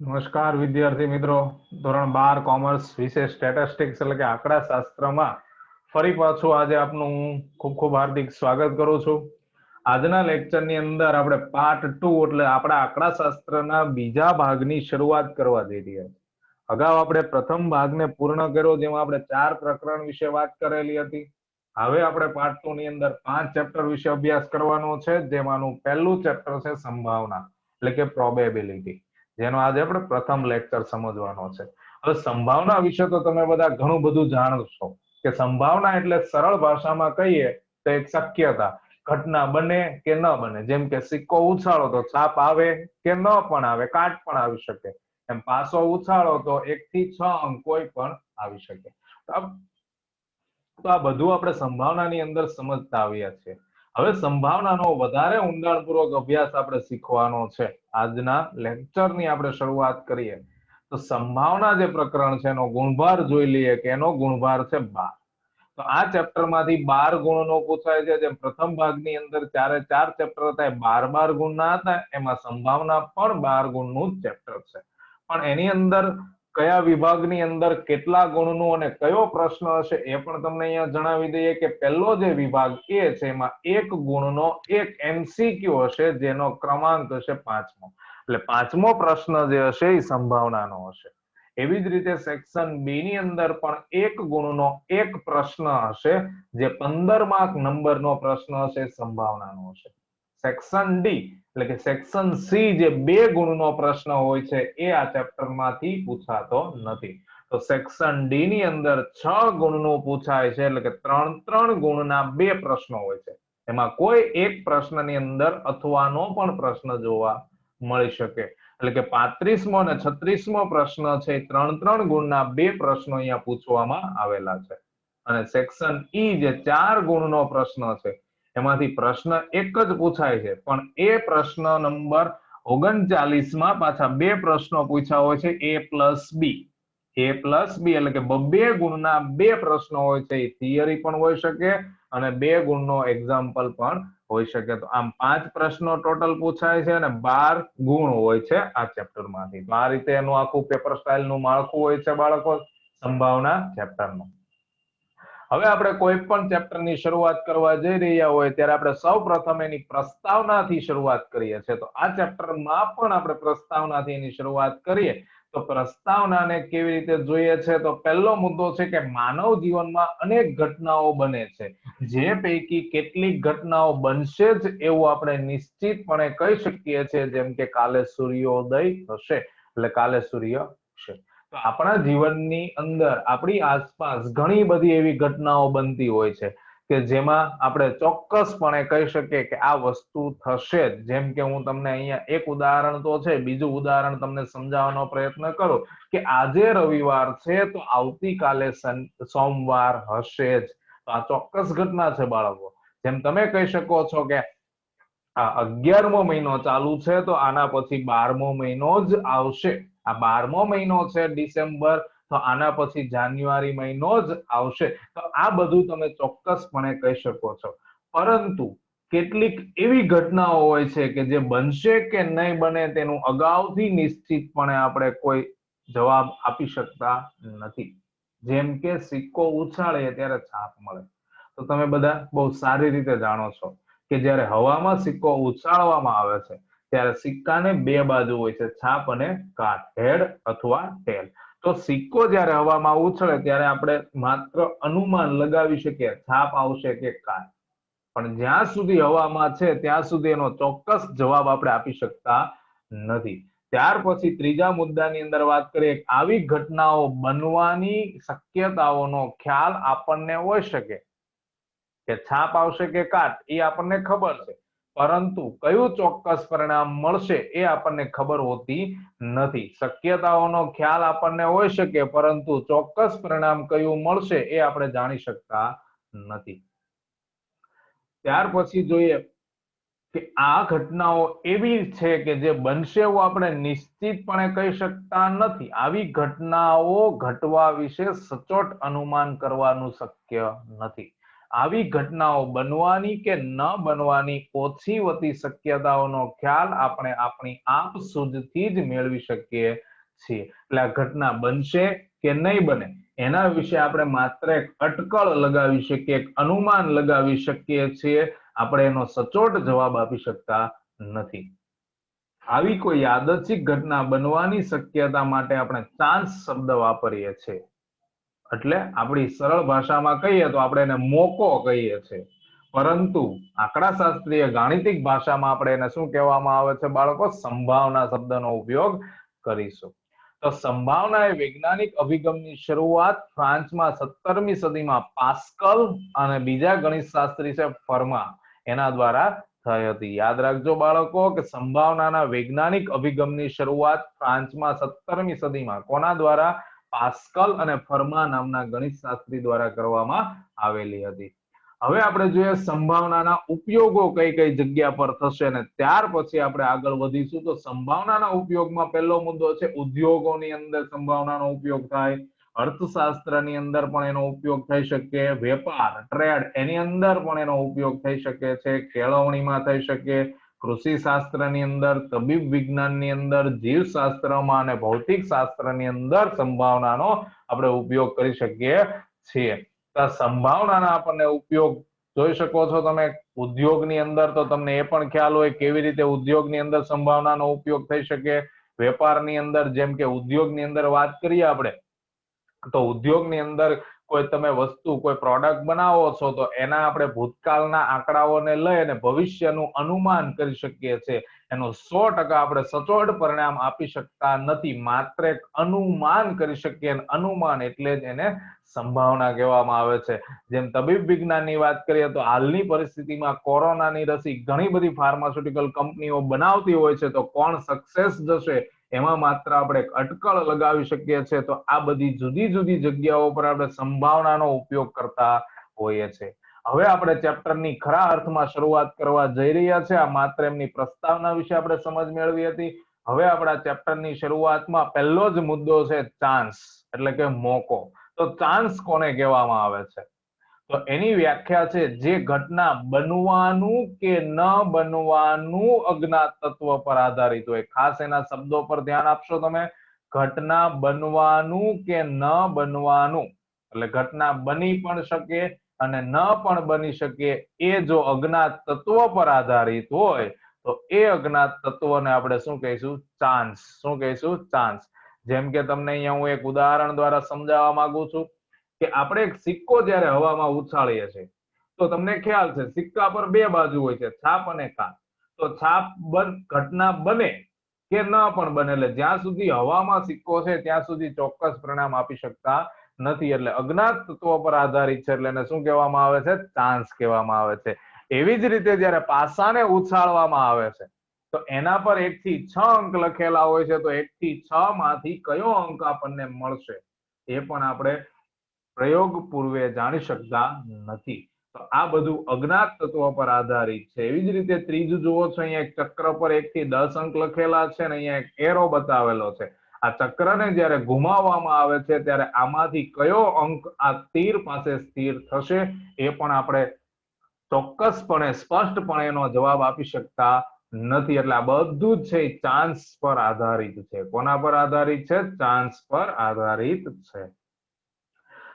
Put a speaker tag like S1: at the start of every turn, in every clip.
S1: નમસ્કાર વિદ્યાર્થી મિત્રો. ધોરણ બાર કોમર્સ વિશે સ્ટેટિસ્ટિક્સ એટલે કે આંકડા શાસ્ત્રમાં ફરી પાછું આજે આપનું ખૂબ ખૂબ હાર્દિક સ્વાગત કરું છું. આજના લેક્ચરની અંદર આપણે પાર્ટ ટુ એટલે આપણા આંકડા શાસ્ત્રના બીજા ભાગની શરૂઆત કરવા જઈ રહ્યા અગાઉ આપણે પ્રથમ ભાગને પૂર્ણ કર્યો, જેમાં આપણે ચાર પ્રકરણ વિશે વાત કરેલી હતી. હવે આપણે પાર્ટ ટુ ની અંદર પાંચ ચેપ્ટર વિશે અભ્યાસ કરવાનો છે, જેમાંનું પહેલું ચેપ્ટર છે સંભાવના, એટલે કે પ્રોબેબિલિટી જેનો આજે આપણે પ્રથમ લેક્ચર સમજવાનો છે. હવે સંભાવના વિશે તો તમે બધા ઘણું બધું જાણો છો કે સંભાવના એટલે સરળ ભાષામાં કહીએ તો એક શક્યતા, ઘટના બને કે ન બને. જેમ કે સિક્કો ઉછાળો તો છાપ આવે કે ન પણ આવે, કાટ પણ આવી શકે. એમ પાસો ઉછાળો તો એક થી છ અંક કોઈ પણ આવી શકે. તો આ બધું આપણે સંભાવનાની અંદર સમજતા આવ્યા છીએ. હવે સંભાવનાનો વધારે ઊંડાણપૂર્વક અભ્યાસ આપણે શીખવાનો છે. આજના લેક્ચરની આપણે શરૂઆત કરીએ. તો સંભાવના જે પ્રકરણ છે એનો ગુણભાર જોઈ લઈએ કે એનો ગુણભાર છે બાર. તો આ ચેપ્ટરમાંથી બાર ગુણનો પૂછાય છે. જેમ પ્રથમ ભાગની અંદર ચારે ચાર ચેપ્ટર હતા બાર બાર ગુણના હતા એમાં સંભાવના પણ બાર ગુણનું ચેપ્ટર છે. પણ એની અંદર કયા વિભાગની અંદર કેટલા ગુણનું અને કયો પ્રશ્ન હશે એ પણ તમને અહીંયા જણાવી દઈએ કે પહેલો જે વિભાગ એ છે, એમાં એક ગુણનો એક એમસીક્યુ હશે, જેનો ક્રમાંક હશે પાંચમો. એટલે પાંચમો પ્રશ્ન જે હશે એ સંભાવનાનો હશે. એવી જ રીતે સેક્શન બી ની અંદર પણ એક ગુણનો એક પ્રશ્ન હશે, જે પંદર માર્ક નંબરનો પ્રશ્ન હશે સંભાવનાનો હશે. સેક્શન ડી એટલે કે સેક્શન સી જે બે ગુણનો પ્રશ્ન હોય છે, એ આ ચેપ્ટરમાંથી પૂછાતો નથી. તો સેક્શન ડી ની અંદર છ ગુણનું પૂછાય છે, એટલે કે ત્રણ ત્રણ ગુણના બે પ્રશ્નો હોય છે. એમાં કોઈ એક પ્રશ્નની અંદર અથવાનો પણ પ્રશ્ન જોવા મળી શકે. એટલે કે પાંત્રીસમો અને છત્રીસમો પ્રશ્ન છે ત્રણ ત્રણ ગુણના બે પ્રશ્નો અહીંયા પૂછવામાં આવેલા છે. અને સેક્શન ઈ જે ચાર ગુણનો પ્રશ્ન છે એમાંથી પ્રશ્ન એક જ પૂછાય છે. પણ એ પ્રશ્ન નંબર ઓગણચાલીસમાં પાછા બે પ્રશ્નો પૂછ્યા હોય છે. એ પ્લસ બી. એ પ્લસ બી એટલે કે બબ્બે ગુણના બે પ્રશ્નો હોય છે. એ થિયરી પણ હોઈ શકે અને બે ગુણનો એક્ઝામ્પલ પણ હોઈ શકે. તો આમ પાંચ પ્રશ્નો ટોટલ પૂછાય છે અને બાર ગુણ હોય છે આ ચેપ્ટરમાંથી તો આ રીતે એનું આખું પેપર સ્ટાઇલનું માળખું હોય છે બાળકો. સંભાવના ચેપ્ટરનું હવે આપણે કોઈ પણ ચેપ્ટરની શરૂઆત કરવા જઈ રહ્યા હોય ત્યારે આપણે સૌ પ્રથમ એની પ્રસ્તાવનાથી શરૂઆત કરીએ છીએ. તો આ ચેપ્ટરમાં પણ આપણે પ્રસ્તાવનાથી એની શરૂઆત કરીએ. તો પ્રસ્તાવનાને કેવી રીતે જોઈએ છે? તો પહેલો મુદ્દો છે કે માનવ જીવનમાં અનેક ઘટનાઓ બને છે. જે પૈકી કેટલીક ઘટનાઓ બનશે જ એવું આપણે નિશ્ચિતપણે કહી શકીએ છીએ, જેમ કે કાલે સૂર્યોદય થશે. એટલે કાલે સૂર્ય તો આપણા જીવનની અંદર આપણી આસપાસ ઘણી બધી એવી ઘટનાઓ બનતી હોય છે કે જેમાં આપણે ચોક્કસપણે કહી શકીએ કે આ વસ્તુ થશે જ. જેમ કે હું તમને અહીંયા એક ઉદાહરણ તો છે, બીજું ઉદાહરણ તમને સમજાવવાનો પ્રયત્ન કરું કે આજે રવિવાર છે તો આવતીકાલે સોમવાર હશે જ. આ ચોક્કસ ઘટના છે બાળકો. જેમ તમે કહી શકો છો કે આ અગિયારમો મહિનો ચાલુ છે તો આના પછી બારમો મહિનો જ આવશે. આ બારમો મહિનો છે ડિસેમ્બર, તો આના પછી જાન્યુઆરી મહિનો જ આવશે. તો આ બધું તમે ચોક્કસપણે કહી શકો છો. પરંતુ કેટલીક એવી ઘટનાઓ હોય છે કે જે બનશે કે નહીં બને તેનું અગાઉથી નિશ્ચિતપણે આપણે કોઈ જવાબ આપી શકતા નથી. જેમ કે સિક્કો ઉછાળે ત્યારે છાપ મળે. તો તમે બધા બહુ સારી રીતે જાણો છો કે જ્યારે હવામાં સિક્કો ઉછાળવામાં આવે છે ત્યારે સિક્કાને બે બાજુ હોય છે, છાપ અને કાટ હેડ અથવા ટેલ. તો સિક્કો જ્યારે હવામાં ઉછળે ત્યારે આપણે માત્ર અનુમાન લગાવી શકીએ, છાપ આવશે કે કાટ પણ જ્યાં સુધી હવામાં છે, ત્યાં સુધી એનો ચોક્કસ જવાબ આપણે આપી શકતા નથી. ત્યાર પછી ત્રીજા મુદ્દાની અંદર વાત કરીએ આવી ઘટનાઓ બનવાની શક્યતાઓનો ખ્યાલ આપણને હોઈ શકે. કે છાપ આવશે કે કાટ એ આપણને ખબર છે. પરંતુ કયું ચોક્કસ પરિણામ મળશે એ આપણને ખબર હોતી નથી. શક્યતાઓનો ખ્યાલ આપણને હોઈ શકે, પરંતુ ચોક્કસ પરિણામ કયું મળશે એ આપણે જાણી શકતા નથી. ત્યાર પછી જોઈએ કે આ ઘટનાઓ એવી છે કે જે બનશે એવું આપણે નિશ્ચિતપણે કહી શકતા નથી. આવી ઘટનાઓ ઘટવા વિશે સચોટ અનુમાન કરવાનું શક્ય નથી. આવી ઘટનાઓ બનવાની કે ન બનવાની ઓછી વતી શક્યતાઓનો ખ્યાલ આપણે આપણી આપ સૂઝથી જ મેળવી શકીએ છીએ. એટલે આ ઘટના બનશે કે નહીં બને, એના વિશે આપણે માત્ર એક અટકળ લગાવી શકીએ, એક અનુમાન લગાવી શકીએ છીએ. આપણે એનો સચોટ જવાબ આપી શકતા નથી. આવી કોઈ યાદચ્છિક ઘટના બનવાની શક્યતા માટે આપણે ચાન્સ શબ્દ વાપરીએ છીએ. એટલે આપણી સરળ ભાષામાં કહીએ તો આપણે એને મોકો કહીએ છીએ પરંતુ આંકડાશાસ્ત્રીય ગાણિતિક ભાષામાં આપણે એને શું કહેવામાં આવે છે બાળકો? સંભાવના શબ્દનો ઉપયોગ કરીશું. તો સંભાવના એ વૈજ્ઞાનિક અભિગમની શરૂઆત ફ્રાન્સમાં સત્તરમી સદીમાં પાસ્કલ અને બીજા ગણિત શાસ્ત્રી છે ફર્મા એના દ્વારા થઈ હતી. યાદ રાખજો બાળકો કે સંભાવનાના વૈજ્ઞાનિક અભિગમની શરૂઆત ફ્રાન્સમાં સત્તરમી સદીમાં કોના દ્વારા પાસ્કલ અને ફર્મા નામના ગણિત શાસ્ત્રી દ્વારા કરવામાં આવેલી હતી. હવે આપણે જોઈએ સંભાવનાના ઉપયોગો કઈ કઈ જગ્યા પર થશે અને ત્યાર પછી આપણે આગળ વધીશું. તો સંભાવનાના ઉપયોગમાં પહેલો મુદ્દો છે ઉદ્યોગોની અંદર સંભાવનાનો ઉપયોગ થાય. અર્થશાસ્ત્રની અંદર પણ એનો ઉપયોગ થઈ શકે. વેપાર, ટ્રેડ એની અંદર પણ એનો ઉપયોગ થઈ શકે છે. કેળવણીમાં થઈ શકે. કૃષિ શાસ્ત્રની અંદર, તબીબ વિજ્ઞાનની અંદર, જીવશાસ્ત્રમાં અને ભૌતિક શાસ્ત્રની અંદર સંભાવનાનો આપણે ઉપયોગ કરી શકીએ છીએ. સંભાવનાના આપણને ઉપયોગ જોઈ શકો છો તમે ઉદ્યોગની અંદર, તો તમને એ પણ ખ્યાલ હોય કેવી રીતે ઉદ્યોગની અંદર સંભાવનાનો ઉપયોગ થઈ શકે. વેપારની અંદર, જેમ કે ઉદ્યોગની અંદર વાત કરીએ આપણે, તો ઉદ્યોગની અંદર કોઈ તમે વસ્તુ, કોઈ પ્રોડક્ટ બનાવો છો, તો એના આપણે ભૂતકાળના આંકડાઓને લઈ અને ભવિષ્યનું અનુમાન કરી શકીએ છીએ. એનું સો ટકા આપણે સચોટ પરિણામ આપી શકતા નથી. માત્ર એક અનુમાન કરી શકીએ અનુમાન એટલે જ એને સંભાવના કહેવામાં આવે છે. જેમ તબીબ વિજ્ઞાનની વાત કરીએ તો હાલની પરિસ્થિતિમાં કોરોનાની રસી ઘણી બધી ફાર્માસ્યુટિકલ કંપનીઓ બનાવતી હોય છે, તો કોણ સક્સેસ જશે એમાં માત્ર આપણે અટકળ લગાવી શકીએ છીએ તો આ બધી જુદી જુદી જગ્યાઓ પર આપણે સંભાવનાનો ઉપયોગ કરતા હોઈએ છીએ હવે આપણે ચેપ્ટરની ખરા અર્થમાં શરૂઆત કરવા જઈ રહ્યા છે. આ માત્ર એમની પ્રસ્તાવના વિશે આપણે સમજ મેળવી હતી. હવે આપણા ચેપ્ટરની શરૂઆતમાં પહેલો જ મુદ્દો છે ચાન્સ એટલે કે મોકો. તો ચાન્સ કોને કહેવામાં આવે છે? તો એની વ્યાખ્યા છે જે ઘટના બનવાનું કે ન બનવાનું અજ્ઞાત તત્વ પર આધારિત હોય. ખાસ એના શબ્દો પર ધ્યાન આપશો તમે. ઘટના બનવાનું કે ન બનવાનું. એટલે ઘટના બની પણ શકે અને ન પણ બની શકે એ જો અજ્ઞાત તત્વ પર આધારિત હોય, તો એ અજ્ઞાત તત્વને આપણે શું કહીશું? ચાન્સ. શું કહીશું? ચાન્સ. જેમ કે તમને અહીંયા હું એક ઉદાહરણ દ્વારા સમજાવવા માંગુ છું. કે આપણે એક સિક્કો જ્યારે હવામાં ઉછાળીએ છીએ, તો તમને ખ્યાલ છે, સિક્કા પર બે બાજુ હોય છે, છાપ અને કાચ તો છાપ ઘટના બને કે ન પણ બને, એટલે જ્યાં સુધી હવામાં સિક્કો છે, ત્યાં સુધી ચોક્કસ પરિણામ આપી શકતા નથી, એટલે અજ્ઞાત તત્વો પર આધારિત છે, એટલે એને શું કહેવામાં આવે છે ચાન્સ કહેવામાં આવે છે. એવી જ રીતે જ્યારે પાસાને ઉછાળવામાં આવે છે, તો એના પર એક થી છ અંક લખેલા હોય છે, તો એક થી છ માંથી કયો અંક આપણને મળશે? એ પણ આપણે પ્રયોગ પૂર્વે જાણી શકતા નથી. તો આ બધું અજ્ઞાત તત્વ પર આધારિત છે. એવી જ રીતે ત્રીજું જુઓ છો, અહીંયા એક ચક્ર પર એક થી દસ અંક લખેલા છે અને અહીંયા એક એરો બતાવેલો છે. આ ચક્રને જ્યારે ઘુમાવવામાં આવે છે, ત્યારે આમાંથી કયો અંક આ તીર પાસે સ્થિર થશે, એ પણ આપણે ચોક્કસપણે, સ્પષ્ટપણે એનો જવાબ આપી શકતા નથી. એટલે આ બધું જ છે ચાન્સ પર આધારિત છે. કોના પર આધારિત છે? ચાન્સ પર આધારિત છે.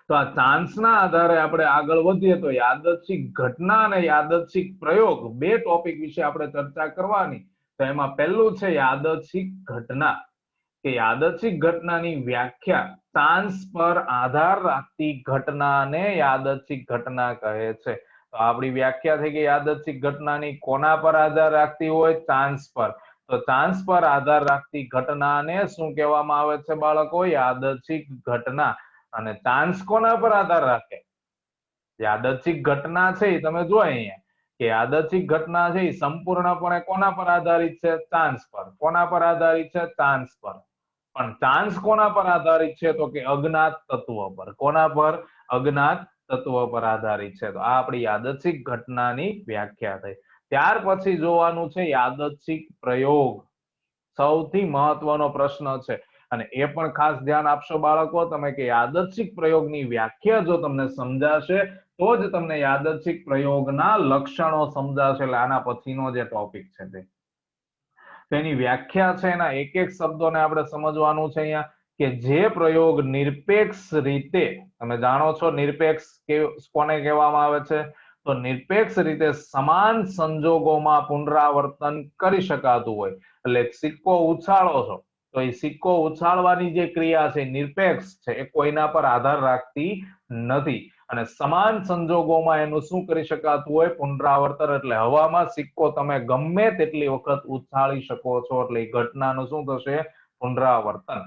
S1: તો આ ચાન્સના આધારે આપણે આગળ વધીએ તો યાદચ્છિક ઘટના અને યાદચ્છિક પ્રયોગ બે ટોપિક વિશે આપણે ચર્ચા કરવાની. તો એમાં પહેલું છે યાદચ્છિક ઘટના. કે યાદચ્છિક ઘટનાની વ્યાખ્યા ચાન્સ પર આધાર રાખતી ઘટનાને યાદચ્છિક ઘટના કહે છે. તો આપણી વ્યાખ્યા થઈ કે યાદચ્છિક ઘટનાની કોના પર આધાર રાખતી હોય? ચાન્સ પર. તો ચાન્સ પર આધાર રાખતી ઘટનાને શું કહેવામાં આવે છે બાળકો? યાદચ્છિક ઘટના. અને ચાન્સ કોના પર આધાર રાખે? યાદચ્છિક ઘટના છે એ તમે જો અહીંયા, કે આદર્શિક ઘટના છે એ સંપૂર્ણપણે કોના પર આધારિત છે? ચાન્સ પર. કોના પર આધારિત છે? ચાન્સ પર. પણ ચાન્સ કોના પર આધારિત છે? તો કે અજ્ઞાત તત્વ પર. કોના પર? અજ્ઞાત તત્વ પર આધારિત છે. તો આ આપણી યાદચ્છિક ઘટનાની વ્યાખ્યા થઈ. ત્યાર પછી જોવાનું છે યાદચ્છિક પ્રયોગ. સૌથી મહત્વનો પ્રશ્ન છે. અને એ પણ ખાસ ધ્યાન આપશો બાળકો તમે કે યાદચ્છિક પ્રયોગની વ્યાખ્યા જો તમને સમજાશે, તો જ તમને યાદચ્છિક પ્રયોગના લક્ષણો સમજાશે. એટલે આના પછીનો જે ટોપિક છે તે. તેની વ્યાખ્યા છે એના એક એક શબ્દોને આપણે સમજવાનું છે અહીંયા કે જે પ્રયોગ નિરપેક્ષ રીતે, તમે જાણો છો નિરપેક્ષ કોને કહેવામાં આવે છે? તો નિરપેક્ષ રીતે સમાન સંજોગોમાં પુનરાવર્તન કરી શકાતું હોય. એટલે સિક્કો ઉછાળો છો. તો એ સિક્કો ઉછાળવાની જે ક્રિયા છે, નિરપેક્ષ છે, એ કોઈના પર આધાર રાખતી નથી. અને સમાન સંજોગોમાં એનું શું કરી શકાતું હોય? પુનરાવર્તન એટલે હવામાં સિક્કો તમે ગમે તેટલી વખત ઉછાળી શકો છો, એટલે એ ઘટનાનું શું થશે? પુનરાવર્તન.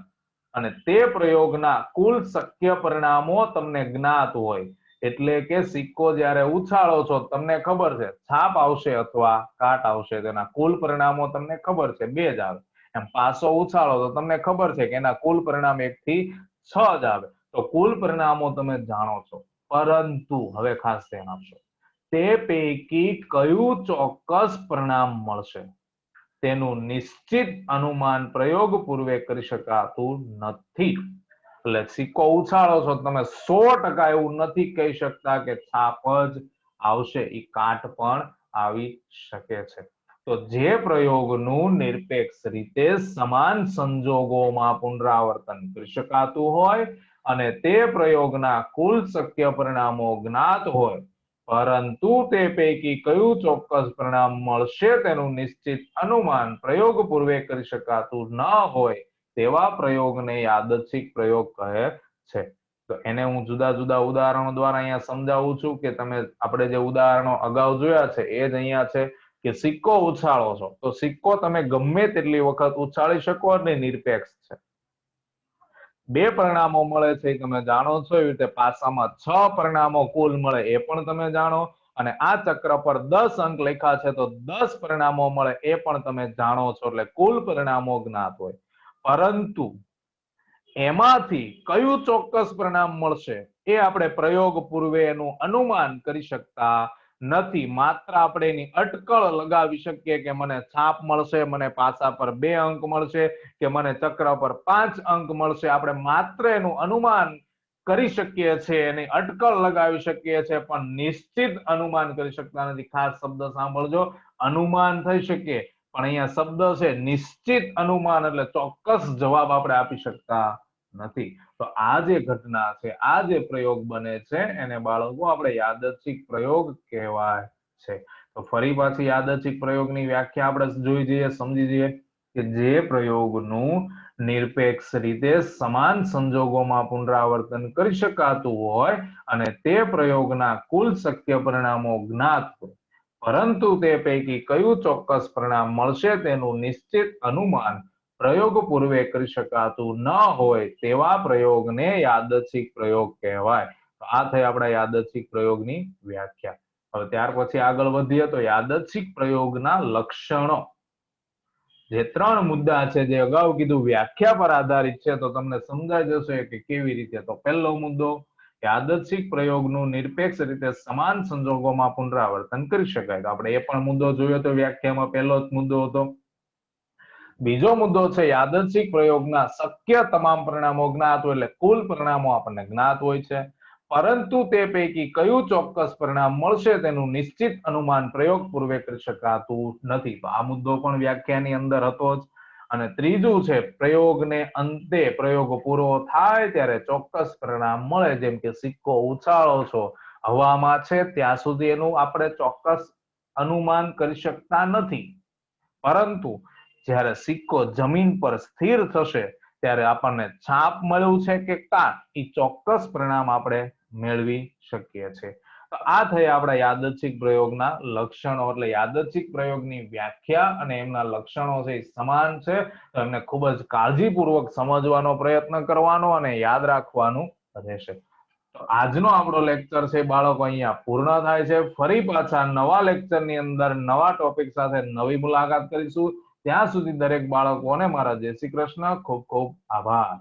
S1: અને તે પ્રયોગના કુલ શક્ય પરિણામો તમને જ્ઞાત હોય. એટલે કે સિક્કો જ્યારે ઉછાળો છો, તમને ખબર છે, છાપ આવશે અથવા કાટ આવશે, તેના કુલ પરિણામો તમને ખબર છે, બે જ આવે. એમ પાસો ઉછાળો તો તમને ખબર છે કે એના કુલ પરિણામ એક થી છ જ આવે. તો કુલ પરિણામો તમે જાણો છો. પરંતુ હવે ખાસ ધ્યાન આપશો. તે પૈકી કયું ચોક્કસ પરિણામ મળશે? તેનું નિશ્ચિત અનુમાન પ્રયોગ પૂર્વે કરી શકાતું નથી. એટલે સિક્કો ઉછાળો છો તમે સો ટકા એવું નથી કહી શકતા કે છાપ જ આવશે. એ કાટ પણ આવી શકે છે. તો જે પ્રયોગનું નિરપેક્ષ રીતે સમાન સંજોગોમાં પુનરાવર્તન કરી શકાતું હોય અને તે પ્રયોગના કુલ શક્ય પરિણામો જ્ઞાત હોય, પરંતુ તે પૈકી કયું ચોક્કસ પરિણામ મળશે તેનું નિશ્ચિત અનુમાન પ્રયોગ પૂર્વે કરી શકાતું ન હોય તેવા પ્રયોગને યાદચ્છિક પ્રયોગ કહે છે. તો એને હું જુદા જુદા ઉદાહરણો દ્વારા અહીંયા સમજાવું છું કે તમે, આપણે જે ઉદાહરણો અગાઉ જોયા છે, એ જ અહીંયા છે. કે સિક્કો ઉછાળો છો. તો સિક્કો તમે ગમે તેટલી વખત ઉછાળી શકો અને નિરપેક્ષ છે. બે પરિણામો મળે છે તમે જાણો છો. એવી રીતે પાસામાં છ પરિણામો કુલ મળે એ પણ તમે જાણો. અને આ ચક્ર પર દસ અંક લખ્યા છે તો દસ પરિણામો મળે એ પણ તમે જાણો છો. એટલે કુલ પરિણામો જ્ઞાત હોય. પરંતુ એમાંથી કયું ચોક્કસ પરિણામ મળશે એ આપણે પ્રયોગ પૂર્વે એનું અનુમાન કરી શકતા નથી. માત્ર આપણે એની અટકળ લગાવી શકીએ કે મને છાપ મળશે, મને પાસા પર બે અંક મળશે, કે મને ચક્ર પર પાંચ અંક મળશે. આપણે માત્ર એનું અનુમાન કરી શકીએ છીએ, એની અટકળ લગાવી શકીએ છીએ, પણ નિશ્ચિત અનુમાન કરી શકતા નથી. ખાસ શબ્દ સાંભળજો. અનુમાન થઈ શકે, પણ અહીંયા શબ્દ છે નિશ્ચિત અનુમાન, એટલે ચોક્કસ જવાબ આપણે આપી શકતા નથી. તો આ જે ઘટના છે, આ જે પ્રયોગ બને છે, એને બાળકો આપણે યાદચ્છિક પ્રયોગ કહેવાય છે. તો ફરી પાછી યાદચ્છિક પ્રયોગની વ્યાખ્યા આપણે જોઈ જઈએ, સમજી જઈએ કે જે પ્રયોગનું નિરપેક્ષ રીતે સમાન સંજોગોમાં પુનરાવર્તન કરી શકાતું હોય અને તે પ્રયોગના કુલ શક્ય પરિણામો જ્ઞાત હોય. પરંતુ તે પૈકી કયું ચોક્કસ પરિણામ મળશે તેનું નિશ્ચિત અનુમાન પ્રયોગ પૂર્વે કરી શકાતું ન હોય તેવા પ્રયોગને યાદચ્છિક પ્રયોગ કહેવાય. તો આ થઈ આપણા યાદચ્છિક પ્રયોગની વ્યાખ્યા. હવે ત્યાર પછી આગળ વધીએ તો યાદચ્છિક પ્રયોગના લક્ષણો. જે ત્રણ મુદ્દા છે જે અગાઉ કીધું વ્યાખ્યા પર આધારિત છે, તો તમને સમજાઈ જશે કે કેવી રીતે. તો પહેલો મુદ્દો યાદચ્છિક પ્રયોગનું નિરપેક્ષ રીતે સમાન સંજોગોમાં પુનરાવર્તન કરી શકાય. તો આપણે એ પણ મુદ્દો જોયો તો વ્યાખ્યામાં પહેલો જ મુદ્દો હતો. બીજો મુદ્દો છે યાદચ્છિક પ્રયોગના શક્ય તમામ પરિણામો જ્ઞાત હોય એટલે કુલ પરિણામો આપણને જ્ઞાત હોય છે. પરંતુ તે પૈકી કયું ચોક્કસ પરિણામ મળશે તેનું નિશ્ચિત અનુમાન પ્રયોગ પૂર્વે કરી શકાતું નથી. આ મુદ્દો પણ વ્યાખ્યાની અંદર હતો જ. અને ત્રીજું છે પ્રયોગને અંતે પ્રયોગ પૂરો થાય ત્યારે ચોક્કસ પરિણામ મળે. જેમ કે સિક્કો ઉછાળો છો, હવામાં છે, ત્યાં સુધી એનું આપણે ચોક્કસ અનુમાન કરી શકતા નથી. પરંતુ જ્યારે સિક્કો જમીન પર સ્થિર થશે, ત્યારે આપણને છાપ મળ્યું છે કે કાટ એ ચોક્કસ પરિણામ આપણે મેળવી શકીએ છીએ. તો આ થયા આપણા યાદચ્છિક પ્રયોગના લક્ષણો, એટલે યાદચ્છિક પ્રયોગની વ્યાખ્યા અને એમના લક્ષણો છે એ સમાન છે. એમને ખૂબ જ કાળજીપૂર્વક સમજવાનો પ્રયત્ન કરવાનો અને યાદ રાખવાનું રહેશે. તો આજનો આપણો લેક્ચર છે બાળકો અહીંયા પૂર્ણ થાય છે. ફરી પાછા નવા લેક્ચરની અંદર નવા ટોપિક સાથે નવી મુલાકાત કરીશું. ત્યાં સુધી દરેક બાળકોને મારા જય શ્રી કૃષ્ણ ખૂબ ખૂબ આભાર.